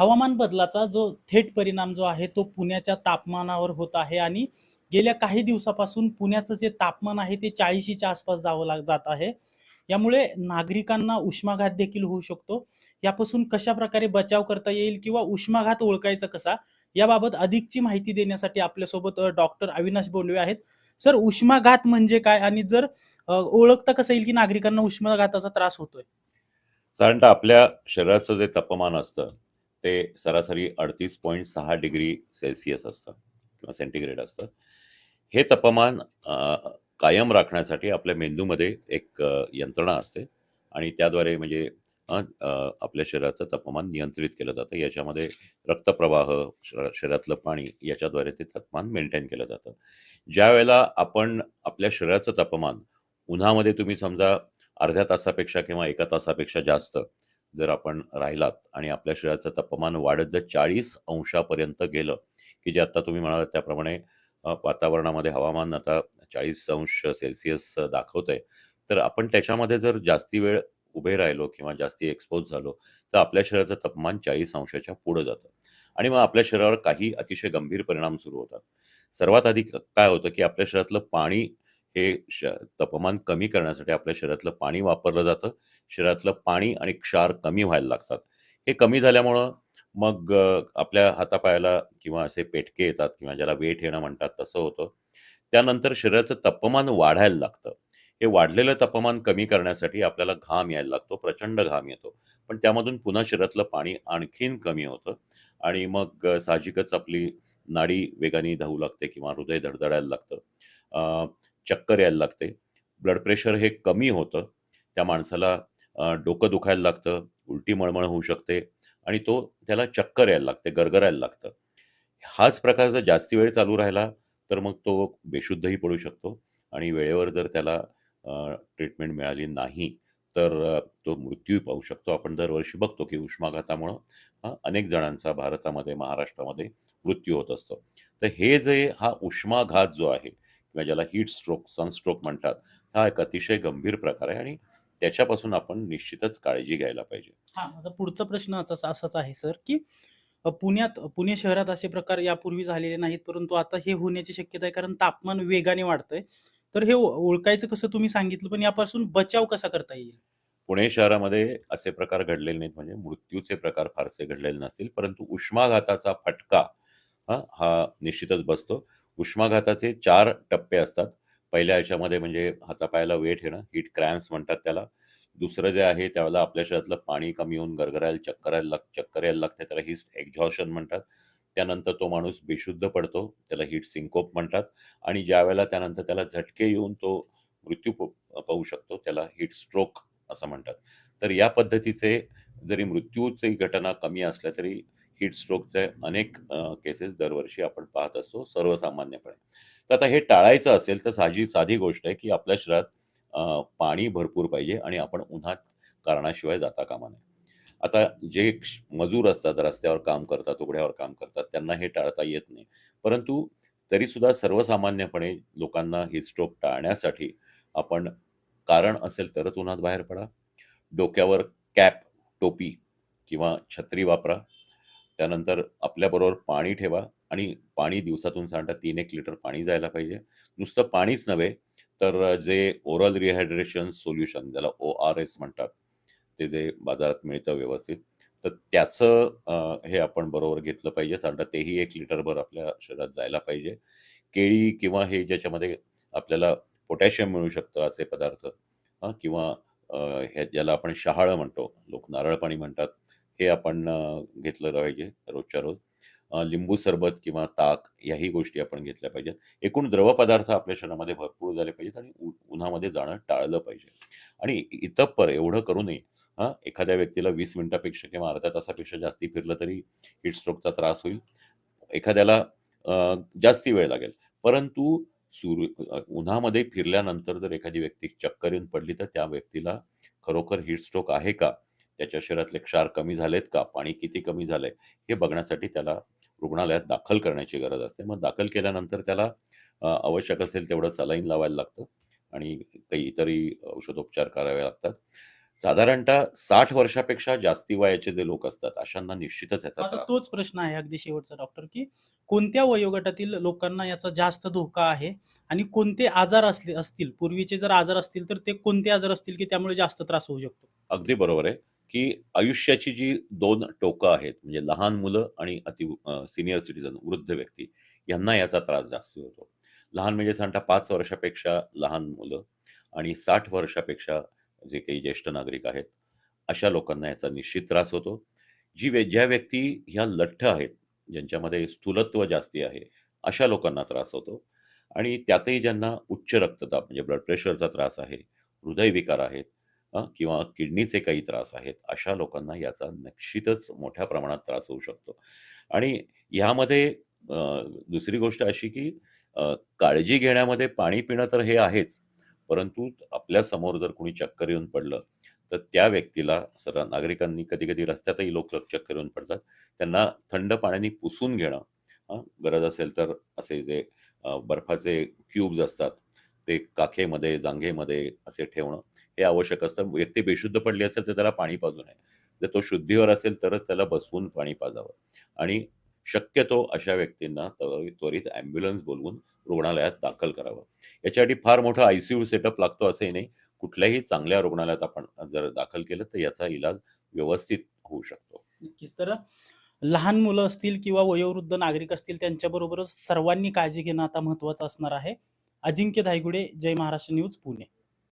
हवामान बदलाचा जो थेट परिणाम जो आहे तो पुण्याच्या तापमानावर होत आहे आणि गेल्या काही दिवसापासून पुण्याचं जे तापमान आहे ते चाळीशीच्या आसपास जावं लाग जात आहे. यामुळे नागरिकांना उष्माघात देखील होऊ शकतो. यापासून कशा प्रकारे बचाव करता येईल किंवा उष्माघात ओळखायचा कसा याबाबत अधिकची माहिती देण्यासाठी आपल्यासोबत डॉक्टर अविनाश बोंडवे आहेत. सर उष्माघात म्हणजे काय? आणि जर ओळखता कसं येईल की नागरिकांना उष्माघाताचा त्रास होतोय? साधारणतः आपल्या शरीराचं जे तापमान असतं ते सरासरी अडतीस पॉईंट सहा डिग्री सेल्सिअस असतं किंवा सेंटीग्रेड असतं. हे तापमान कायम राखण्यासाठी आपल्या मेंदूमध्ये एक यंत्रणा असते आणि त्याद्वारे म्हणजे आपल्या शरीराचं तापमान नियंत्रित केलं जातं. याच्यामध्ये रक्तप्रवाह शरीरातलं पाणी याच्याद्वारे ते तापमान मेंटेन केलं जातं. ज्या वेळेला आपण आपल्या शरीराचं तापमान उन्हामध्ये तुम्ही समजा अर्ध्या तासापेक्षा किंवा एका तासापेक्षा जास्त जर आपण राहिलात आणि आपल्या शरीराचं तापमान वाढत जर चाळीस अंशापर्यंत गेलं की जे आता तुम्ही म्हणालात त्याप्रमाणे वातावरणामध्ये हवामान आता चाळीस अंश सेल्सिअस दाखवतंय तर आपण त्याच्यामध्ये जर जास्ती वेळ उभे राहिलो किंवा जास्ती एक्सपोज झालो तर आपल्या शरीराचं तापमान चाळीस अंशाच्या पुढं जातं. आणि मग आपल्या शरीरावर काही अतिशय गंभीर परिणाम सुरू होतात. सर्वात आधी काय होतं की आपल्या शरीरातलं पाणी हे श तापमान कमी करण्यासाठी आपल्या शरीरातलं पाणी वापरलं जातं. शरीरातलं पाणी आणि क्षार कमी व्हायला लागतात. हे कमी झाल्यामुळं मग आपल्या हातापायाला किंवा असे पेटके येतात किंवा ज्याला वेट येणं म्हणतात तसं होतं. त्यानंतर शरीराचं तापमान वाढायला लागतं. हे वाढलेलं तापमान कमी करण्यासाठी आपल्याला घाम यायला लागतो प्रचंड घाम येतो. पण त्यामधून पुन्हा शरीरातलं पाणी आणखीन कमी होतं आणि मग साहजिकच आपली नाडी वेगाने धावू लागते किंवा हृदय धडधडायला लागतं. चक्कर यायला लागते. ब्लड प्रेशर हे कमी होतं. त्या माणसाला डोकं दुखायला लागतं उलटी मळमळ होऊ शकते आणि तो त्याला चक्कर यायला लागते गरगरायला लागतं. हाच प्रकार जर जास्ती वेळ चालू राहिला तर मग तो बेशुद्धही पडू शकतो आणि वेळेवर जर त्याला ट्रीटमेंट मिळाली नाही तर तो मृत्यू पाहू शकतो. आपण दरवर्षी बघतो की उष्माघातामुळं अनेक जणांचा भारतामध्ये महाराष्ट्रामध्ये मृत्यू होत असतो. तर हे जे हा उष्माघात जो आहे किंवा ज्याला हीट स्ट्रोक सनस्ट्रोक म्हणतात हा एक अतिशय गंभीर प्रकार आहे आणि त्याच्यापासून आपण निश्चितच काळजी घ्यायला पाहिजे. हा माझा पुढचा प्रश्न असाच असाच आहे सर की पुण्यात पुणे शहरात असे प्रकार यापूर्वी झालेले नाहीत परंतु आता हे होण्याची शक्यता आहे कारण तापमान वेगाने वाढतंय. तर हे ओळखायचं कसं तुम्ही सांगितलं पण यापासून बचाव कसा करता येईल? पुणे शहरामध्ये असे प्रकार घडलेले नाहीत म्हणजे मृत्यूचे प्रकार फारसे घडलेले नसतील परंतु उष्माघाताचा फटका हा निश्चितच बसतो. उष्माघाताचे चार टप्पे असतात. पहिल्या याच्यामध्ये म्हणजे हातापायाला वेट येणं हीट क्रॅम्प्स म्हणतात त्याला. दुसरं जे आहे त्यावेळेला आपल्या शरीरातलं पाणी कमी होऊन गरगरायला चक्कर यायला लाग चक्कर यायला लागते त्याला हीट एक्झॉशन म्हणतात. त्यानंतर तो माणूस बेशुद्ध पडतो त्याला हीट सिंकोप म्हणतात. आणि ज्या वेळेला त्यानंतर त्याला झटके येऊन तो मृत्यू पाहू शकतो त्याला हीट स्ट्रोक असं म्हणतात. तर या पद्धतीचे जरी मृत्यूची घटना कमी असल्या तरी हीट स्ट्रोकचे अनेक केसेस दरवर्षी आपण पाहत असतो सर्वसामान्यपणे. तर आता हे टाळायचं असेल तर साजी साधी गोष्ट आहे की आपल्या शरीरात पाणी भरपूर पाहिजे आणि आपण उन्हात कारणाशिवाय जाता कामा नये. आता जे मजूर असतात रस्त्यावर काम करतात उघड्यावर काम करतात त्यांना हे टाळता येत नाही. परंतु तरी सुद्धा सर्वसामान्यपणे लोकांना हिटस्ट्रोक टाळण्यासाठी आपण कारण असेल तरच उन्हात बाहेर पडा. डोक्यावर कॅप टोपी किंवा छत्री वापरा. त्यानंतर आपल्याबरोबर पाणी ठेवा आणि पाणी दिवसातून साधारणतः तीन एक लिटर पाणी जायला पाहिजे. नुसतं पाणीच नव्हे तर जे ओरल रिहायड्रेशन सोल्युशन ज्याला ओ आर एस म्हणतात ते जे बाजारात मिळतं व्यवस्थित तर त्याचं हे आपण बरोबर घेतलं पाहिजे. साधारणतः तेही एक लिटरभर आपल्या शरीरात जायला पाहिजे. केळी किंवा हे ज्याच्यामध्ये आपल्याला पोटॅशियम मिळू शकतं असे पदार्थ किंवा ह्या हे ज्याला आपण शहाळं म्हणतो लोक नारळ पाणी म्हणतात हे आपण अ, घेतलं पाहिजे रोजच्या रोज. अ, लिंबू सरबत किंवा ताक याही गोष्टी आपण घेतल्या पाहिजेत. एकूण द्रवपदार्थ आपल्या शरीरामध्ये भरपूर झाले पाहिजेत आणि उ- उन्हामध्ये जाणं टाळलं पाहिजे. आणि इतप्पर एवढं करू नये हां एखाद्या व्यक्तीला वीस मिनिटापेक्षा किंवा अर्ध्या तासापेक्षा जास्ती फिरलं तरी हीट स्ट्रोकचा त्रास होईल. एखाद्याला अ, जास्ती वेळ लागेल. परंतु सूर्य अ, उन्हामध्ये फिरल्यानंतर जर एखादी व्यक्ती चक्कर येऊन पडली तर त्या व्यक्तीला खरोखर हीट स्ट्रोक आहे का? त्याच्या शरीरातले क्षार कमी झालेत का? पाणी किती कमी झालंय? हे बघण्यासाठी त्याला रुग्णालयात दाखल करण्याची गरज असते. मग दाखल केल्यानंतर त्याला आवश्यक असेल तेवढं सलाईन लावायला लागतं आणि काही इतरही औषधोपचार करावे लागतात. साधारणतः 60 वर्षापेक्षा जास्ती वयाचे जे लोक असतात, अशांना निश्चितच त्रास तोच प्रश्न आहे अगदी शेवटचा डॉक्टर, की कोणत्या वयोगटातील लोकांना याचा जास्त धोका आहे आणि कोणते आजार असले असतील, पूर्वीचे जर आजार असतील, तर ते कोणते आजार असतील, की त्यामुळे जास्त त्रास होऊ शकतो? अगदी बरोबर आहे, की आयुष्याची जी दोन टोकं आहेत, म्हणजे लहान मुलं आणि अति सिनियर सिटीजन वृद्ध व्यक्ती यांना याचा त्रास जास्त होतो. लहान म्हणजे साधारणतः पाच वर्षापेक्षा लहान मुलं आणि साठ वर्षापेक्षा जे काही ज्येष्ठ नागरिक आहेत, अशा लोकांना याचा निश्चित त्रास होतो. जी व्य ज्या व्यक्ती ह्या लठ्ठ आहेत, ज्यांच्यामध्ये स्थूलत्व जास्ती आहे, अशा लोकांना त्रास होतो आणि त्यातही ज्यांना उच्च रक्तदाब म्हणजे ब्लड प्रेशरचा त्रास आहे, हृदयविकार आहेत अ, किंवा किडनीचे काही त्रास आहेत, अशा लोकांना याचा निश्चितच मोठ्या प्रमाणात त्रास होऊ शकतो. आणि ह्यामध्ये अ, दुसरी गोष्ट अशी, की अ, काळजी घेण्यामध्ये पाणी पिणं तर हे आहेच, परंतु आपल्यासमोर जर कोणी चक्कर येऊन पडलं, तर त्या व्यक्तीला सर्व नागरिकांनी कधी-कधी रस्त्यातही लोक चक्कर येऊन पडतात. त्यांना थंड पाण्याने पुसून घेणं, गरज असेल तर असे जे अ, बर्फाचे क्यूब्स असतात, ते काखेमध्ये, जांघेमध्ये असे ठेवणं, हे आवश्यक असतं. व्यक्ती बेशुद्ध पडली असेल, तर त्याला पाणी पाजू नये. जर तो शुद्धीवर असेल, तरच त्याला बसवून पाणी पाजावं आणि शक्यतो अशा व्यक्तींना त्वरित ॲम्ब्युलन्स बोलवून रुग्णालयात दाखल करावं. याच्यासाठी फार मोठा आय-सी-यू सेटअप लागतो असंही नाही. कुठल्याही चांगल्या रुग्णालयात आपण जर दाखल केलं, तर याचा इलाज व्यवस्थित होऊ शकतो. नक्कीच. तर लहान मुलं असतील किंवा वयोवृद्ध नागरिक असतील, त्यांच्याबरोबरच सर्वांनी काळजी घेणं आता महत्वाचं असणार आहे. अजिंक्य धायगुडे, जय महाराष्ट्र न्यूज, पुणे.